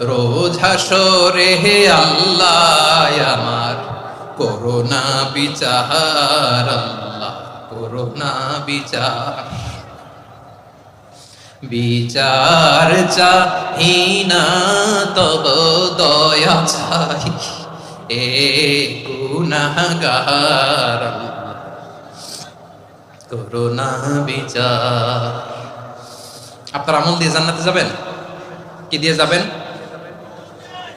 রোজ হাসরে হে আল্লাহ আমার। করোনা বিচার, আল্লাহ, করোনা বিচার। বিচার চাহি না, তব দয়া চাই এ আল্লাহ, করোনা বিচার। আপনার আমল দিয়ে জান্নাতে যাবেন? কি দিয়ে যাবেন?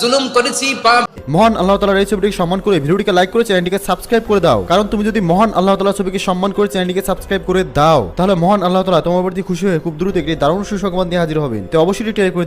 জুলুম করেছি, পাপ। মহান আল্লাহ তালার এই ছবিটিকে সম্মান করে ভিডিওটিকে লাইক করে চ্যানেলটিকে সাবস্ক্রাইব করে দাও। কারণ তুমি যদি মহান আল্লাহ তালার ছবিকে সম্মান করে চ্যানেলটিকে সাবস্ক্রাইব করে দাও, তাহলে মহান আল্লাহ তালা তোমার প্রতি খুশি হয়ে খুব দ্রুত একটি দারুণ সুসংবাদ নিয়ে হাজির হবেন। তো অবশ্যই ট্রাই করে